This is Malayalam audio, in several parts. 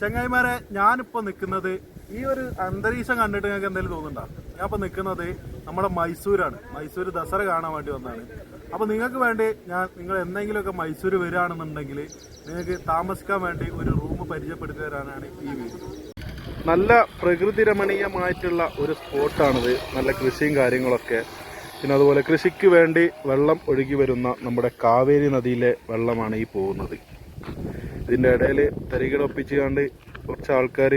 ചങ്ങായിമാരെ ഞാനിപ്പോൾ നിൽക്കുന്നത് ഈ ഒരു അന്തരീക്ഷം കണ്ടിട്ട് നിങ്ങൾക്ക് എന്തെങ്കിലും തോന്നുന്നുണ്ടോ? ഞാൻ ഇപ്പോൾ നിൽക്കുന്നത് നമ്മുടെ മൈസൂരാണ്. മൈസൂർ ദസറ കാണാൻ വേണ്ടി വന്നതാണ്. അപ്പോൾ നിങ്ങൾക്ക് വേണ്ടി ഞാൻ നിങ്ങൾ എന്തെങ്കിലുമൊക്കെ മൈസൂർ വരികയാണെന്നുണ്ടെങ്കിൽ നിങ്ങൾക്ക് താമസിക്കാൻ വേണ്ടി ഒരു റൂം പരിചയപ്പെടുത്തി തരാനാണ് ഈ വീഡിയോ നല്ല പ്രകൃതി രമണീയമായിട്ടുള്ള ഒരു സ്പോട്ടാണിത്. നല്ല കൃഷിയും കാര്യങ്ങളൊക്കെ. പിന്നെ അതുപോലെ കൃഷിക്ക് വേണ്ടി വെള്ളം ഒഴുകി വരുന്ന നമ്മുടെ കാവേരി നദിയിലെ വെള്ളമാണ് ഈ പോകുന്നത്. ഇതിന്റെ ഇടയിൽ തരികിട ഒപ്പിച്ച് കണ്ട് കുറച്ച് ആൾക്കാർ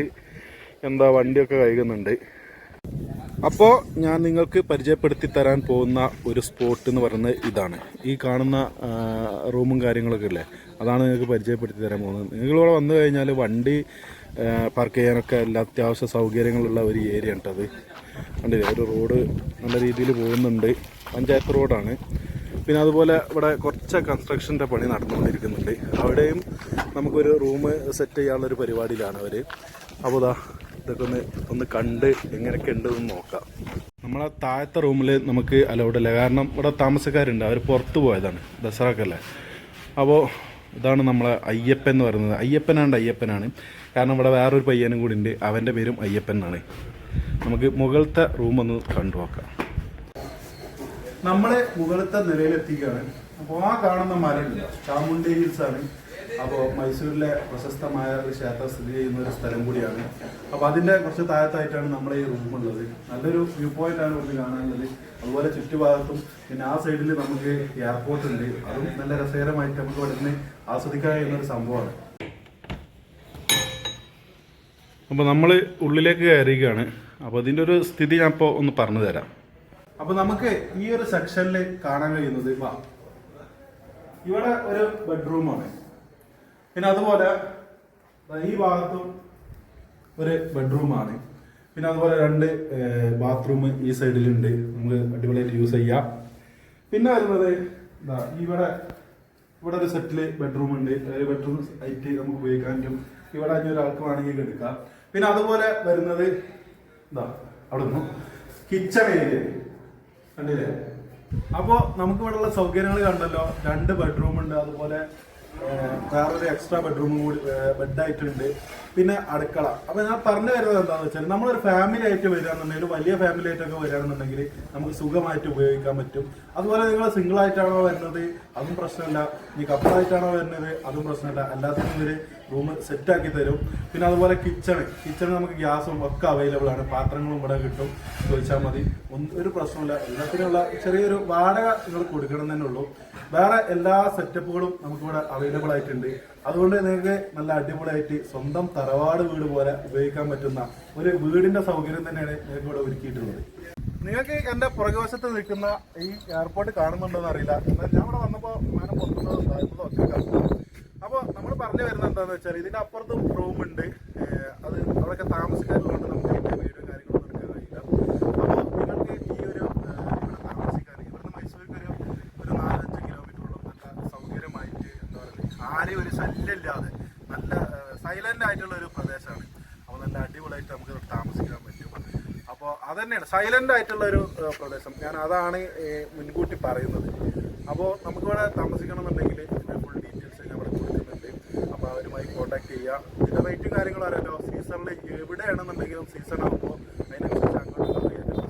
എന്താ വണ്ടിയൊക്കെ കഴുകുന്നുണ്ട്. അപ്പോൾ ഞാൻ നിങ്ങൾക്ക് പരിചയപ്പെടുത്തി തരാൻ പോകുന്ന ഒരു സ്പോട്ട് എന്ന് പറയുന്നത് ഇതാണ്. ഈ കാണുന്ന റൂമും കാര്യങ്ങളൊക്കെ ഇല്ലേ? അതാണ് നിങ്ങൾക്ക് പരിചയപ്പെടുത്തി തരാൻ പോകുന്നത്. നിങ്ങളിവിടെ വന്നു കഴിഞ്ഞാൽ വണ്ടി പാർക്ക് ചെയ്യാനൊക്കെ എല്ലാ അത്യാവശ്യ സൗകര്യങ്ങളുള്ള ഒരു ഏരിയ ഉണ്ടത് കണ്ടില്ലേ? ഒരു റോഡ് നല്ല രീതിയിൽ പോകുന്നുണ്ട്. പഞ്ചായത്ത് റോഡാണ്. പിന്നെ അതുപോലെ ഇവിടെ കുറച്ച് കൺസ്ട്രക്ഷന്റെ പണി നടന്നുകൊണ്ടിരിക്കുന്നുണ്ട്. അവിടെയും നമുക്കൊരു റൂം സെറ്റ് ചെയ്യാനുള്ളൊരു പരിപാടിയിലാണ് അവർ അപ്പോൾ ഇതാ ഇതൊക്കെ ഒന്ന് ഒന്ന് കണ്ട് എങ്ങനെയൊക്കെ ഉണ്ടെന്ന് നോക്കാം. നമ്മളെ താഴത്തെ റൂമിൽ നമുക്ക് അലൗഡ് അല്ല? കാരണം ഇവിടെ താമസക്കാരുണ്ട്. അവർ പുറത്ത് പോയതാണ്. ദസറക്കല്ലേ അപ്പോൾ ഇതാണ് നമ്മളെ അയ്യപ്പൻ എന്ന് പറയുന്നത്. അയ്യപ്പനാണ്ട് അയ്യപ്പനാണ്. കാരണം ഇവിടെ വേറൊരു പയ്യനും കൂടി ഉണ്ട്. അവന്റെ പേരും അയ്യപ്പൻ എന്നാണ്. നമുക്ക് മുകളിലത്തെ റൂം ഒന്ന് കണ്ടു നോക്കാം. നമ്മൾ മുകളിലത്തെ നിലയിലെത്തിക്കുകയാണ്. അപ്പോൾ ആ കാണുന്ന മലയുണ്ട്. ചാമുണ്ടി ഹിൽസ് ആണ് അപ്പോൾ മൈസൂരിലെ പ്രശസ്തമായ ഒരു ക്ഷേത്രം സ്ഥിതി ചെയ്യുന്ന ഒരു സ്ഥലം കൂടിയാണ്. അപ്പോൾ അതിന്റെ കുറച്ച് താഴത്തായിട്ടാണ് നമ്മുടെ ഈ റൂം ഉള്ളത്. നല്ലൊരു വ്യൂ പോയിന്റ് ആണ് ഇവിടെ കാണാനുള്ളത്. അതുപോലെ ചുറ്റുഭാഗത്തും പിന്നെ ആ സൈഡിൽ നമുക്ക് എയർപോർട്ട് ഉണ്ട്. അതും നല്ല രസകരമായിട്ട് നമുക്ക് ഇവിടെ നിന്ന് ആസ്വദിക്കാൻ കഴിയുന്ന ഒരു സംഭവമാണ്. അപ്പോൾ നമ്മൾ ഉള്ളിലേക്ക് കയറിയുകയാണ് അപ്പോൾ ഇതിന്റെ ഒരു സ്ഥിതി ഞാൻ ഇപ്പോൾ ഒന്ന് പറഞ്ഞു തരാം. അപ്പോൾ നമുക്ക് ഈ ഒരു സെക്ഷനിൽ കാണാൻ കഴിയുന്നത് വാ ഇവിടെ ഒരു ബെഡ്റൂമാണ് പിന്നെ അതുപോലെ ഈ ഭാഗത്തും ഒരു ബെഡ്റൂമാണ് പിന്നെ അതുപോലെ രണ്ട് ബാത്റൂം ഈ സൈഡിലുണ്ട് നമുക്ക് അടിപൊളിയായിട്ട് യൂസ് ചെയ്യാം. പിന്നെ വരുന്നത് എന്താ ഇവിടെ ഇവിടെ ഒരു സെറ്റിൽ ബെഡ്റൂം ഉണ്ട്. ബെഡ്റൂം ആയിട്ട് നമുക്ക് ഉപയോഗിക്കാൻ പറ്റും. ഇവിടെ ഇനി ഒരാൾക്ക് വേണമെങ്കിൽ എടുക്കാം. പിന്നെ അതുപോലെ വരുന്നത് എന്താ അവിടെ നിന്ന് കിച്ചൺ ഏരിയ കണ്ടില്ലേ? അപ്പോ നമുക്ക് ഇവിടെയുള്ള സൗകര്യങ്ങൾ കണ്ടല്ലോ. രണ്ട് ബെഡ്റൂം ഉണ്ട്. അതുപോലെ വേറൊരു എക്സ്ട്രാ ബെഡ്റൂം കൂടി ബെഡായിട്ടുണ്ട് പിന്നെ അടുക്കള. അപ്പൊ ഞാൻ പറഞ്ഞു വരുന്നത് എന്താണെന്ന് വെച്ചാൽ നമ്മളൊരു ഫാമിലി ആയിട്ട് വരികയാണെന്നുണ്ടെങ്കിൽ വലിയ ഫാമിലി ആയിട്ടൊക്കെ വരികയാണെന്നുണ്ടെങ്കിൽ നമുക്ക് സുഖമായിട്ട് ഉപയോഗിക്കാൻ പറ്റും. അതുപോലെ നിങ്ങൾ സിംഗിൾ ആയിട്ടാണോ വരുന്നത് അതും പ്രശ്നമില്ല. ഇനി കപ്പിളായിട്ടാണോ വരുന്നത് അതും പ്രശ്നമില്ല. അല്ലാത്തതും ഇവർ റൂം സെറ്റാക്കി തരും. പിന്നെ അതുപോലെ കിച്ചണ് കിച്ചണ് നമുക്ക് ഗ്യാസും ഒക്കെ അവൈലബിൾ ആണ്. പാത്രങ്ങളും ഇവിടെ കിട്ടും. ചോദിച്ചാൽ മതി. ഒരു പ്രശ്നമില്ല. എല്ലാത്തിനുള്ള ചെറിയൊരു വാടക നിങ്ങൾ കൊടുക്കണം തന്നെ ഉള്ളൂ. വേറെ എല്ലാ സെറ്റപ്പുകളും നമുക്കിവിടെ അവൈലബിൾ ആയിട്ടുണ്ട്. അതുകൊണ്ട് നിങ്ങൾക്ക് നല്ല അടിപൊളിയായിട്ട് സ്വന്തം തറവാട് വീട് പോലെ ഉപയോഗിക്കാൻ പറ്റുന്ന ഒരു വീടിന്റെ സൗകര്യം തന്നെയാണ് നിങ്ങൾക്ക് ഇവിടെ ഒരുക്കിയിട്ടുള്ളത്. നിങ്ങൾക്ക് എന്റെ പുറകുവശത്ത് നിൽക്കുന്ന ഈ എയർപോർട്ട് കാണുന്നുണ്ടോന്ന് അറിയില്ല. എന്നാൽ ഞാൻ ഇവിടെ വന്നപ്പോൾ വിമാനം പുറത്തുനിന്ന് ഒക്കെ കാണുന്നു അപ്പൊ നമ്മൾ പറഞ്ഞു വരുന്നത് എന്താണെന്ന് വെച്ചാൽ ഇതിന്റെ അപ്പുറത്തും റൂം ഉണ്ട് ഏഹ് അത് അവിടെയൊക്കെ താമസിക്കാറുള്ളതുകൊണ്ട് നമുക്ക് അതിന്റെ വീഡിയോ കാര്യങ്ങളൊന്നും എടുക്കാൻ കഴിയില്ല അപ്പോൾ നിങ്ങൾക്ക് ഈ ഒരു ഏഹ്, ഇവിടെ താമസിക്കാൻ ഇവിടുന്ന് മൈസൂർക്ക് ഒരു ഒരു നാലഞ്ച് കിലോമീറ്ററോളം നല്ല സൗകര്യമായിട്ട് എന്താ ആരെയും ഒരു ശല്യമില്ലാതെ നല്ല സൈലന്റ് ആയിട്ടുള്ള ഒരു പ്രദേശമാണ്. അപ്പോൾ നല്ല അടിപൊളിയായിട്ട് നമുക്ക് താമസിക്കാൻ പറ്റും. അപ്പോൾ അതന്നെയാണ് സൈലന്റ് ആയിട്ടുള്ള ഒരു പ്രദേശം. ഞാൻ അതാണ് മുൻകൂട്ടി പറയുന്നത്. അപ്പോൾ നമുക്കിവിടെ താമസിക്കണമെന്നുണ്ടെങ്കിൽ ഇതിന്റെ ഫുൾ ഡീറ്റെയിൽസ് ഞാൻ ഇവിടെ കൊടുക്കുന്നുണ്ട്. അപ്പോൾ അവരുമായി കോൺടാക്ട് ചെയ്യുക ഇതിന്റെ റേറ്റും കാര്യങ്ങളും അറിയാലോ. സീസണിൽ എവിടെയാണെന്നുണ്ടെങ്കിലും സീസൺ ആകുമ്പോൾ അതിനനുസരിച്ച് അങ്ങോട്ടുള്ള